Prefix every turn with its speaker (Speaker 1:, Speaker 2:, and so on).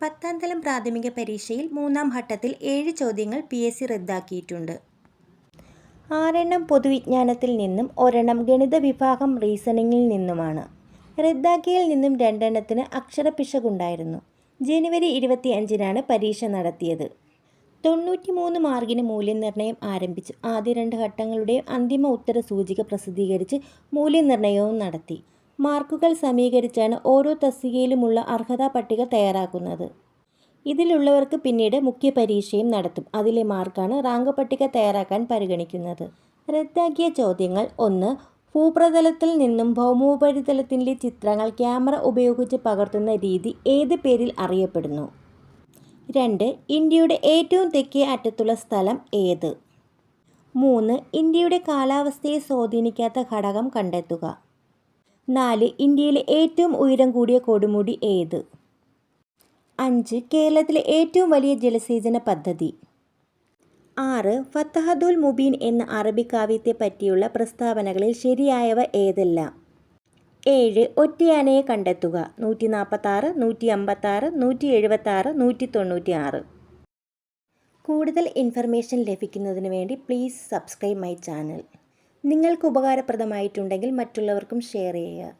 Speaker 1: പത്താം തലം പ്രാഥമിക പരീക്ഷയിൽ മൂന്നാം ഘട്ടത്തിൽ ഏഴ് ചോദ്യങ്ങൾ പി എസ് സി റദ്ദാക്കിയിട്ടുണ്ട്. ആറെണ്ണം പൊതുവിജ്ഞാനത്തിൽ നിന്നും ഒരെണ്ണം ഗണിത വിഭാഗം റീസണിങ്ങിൽ നിന്നുമാണ്. റദ്ദാക്കിയിൽ നിന്നും രണ്ടെണ്ണത്തിന് അക്ഷരപ്പിശകുണ്ടായിരുന്നു. ജനുവരി ഇരുപത്തി അഞ്ചിനാണ് പരീക്ഷ നടത്തിയത്. തൊണ്ണൂറ്റി മൂന്ന് മാർക്കിന് മൂല്യനിർണയം ആരംഭിച്ചു ആദ്യ രണ്ട് ഘട്ടങ്ങളുടെയും അന്തിമ ഉത്തര സൂചിക പ്രസിദ്ധീകരിച്ച് മൂല്യനിർണയവും നടത്തി. മാർക്കുകൾ സമീകരിച്ചാണ് ഓരോ തസ്തികയിലുമുള്ള അർഹതാ പട്ടിക തയ്യാറാക്കുന്നത്. ഇതിലുള്ളവർക്ക് പിന്നീട് മുഖ്യ പരീക്ഷയും നടത്തും. അതിലെ മാർക്കാണ് റാങ്ക് പട്ടിക തയ്യാറാക്കാൻ പരിഗണിക്കുന്നത്. റദ്ദാക്കിയ ചോദ്യങ്ങൾ ഒന്ന് ഭൂപ്രതലത്തിൽ നിന്നും ഭൗമോപരിതലത്തിന്റെ ചിത്രങ്ങൾ ക്യാമറ ഉപയോഗിച്ച് പകർത്തുന്ന രീതി ഏത് പേരിൽ അറിയപ്പെടുന്നു? രണ്ട് ഇന്ത്യയുടെ ഏറ്റവും തെക്കേ അറ്റത്തുള്ള സ്ഥലം ഏത്? മൂന്ന് ഇന്ത്യയുടെ കാലാവസ്ഥയെ സ്വാധീനിക്കാത്ത ഘടകം കണ്ടെത്തുക. നാല് ഇന്ത്യയിലെ ഏറ്റവും ഉയരം കൂടിയ കൊടുമുടി ഏത്? അഞ്ച് കേരളത്തിലെ ഏറ്റവും വലിയ ജലസേചന പദ്ധതി. ആറ് ഫത്തഹദുൽ മുബീൻ എന്ന അറബി കാവ്യത്തെ പറ്റിയുള്ള പ്രസ്താവനകളിൽ ശരിയായവ ഏതെല്ലാം? ഏഴ് ഒറ്റയാനയെ കണ്ടെത്തുക. നൂറ്റി നാൽപ്പത്താറ് നൂറ്റി അമ്പത്താറ് നൂറ്റി എഴുപത്താറ് നൂറ്റി തൊണ്ണൂറ്റി ആറ് കൂടുതൽ ഇൻഫർമേഷൻ ലഭിക്കുന്നതിന് വേണ്ടി പ്ലീസ് സബ്സ്ക്രൈബ് മൈ ചാനൽ. നിങ്ങൾക്ക് ഉപകാരപ്രദമായിട്ടുണ്ടെങ്കിൽ മറ്റുള്ളവർക്കും ഷെയർ ചെയ്യുക.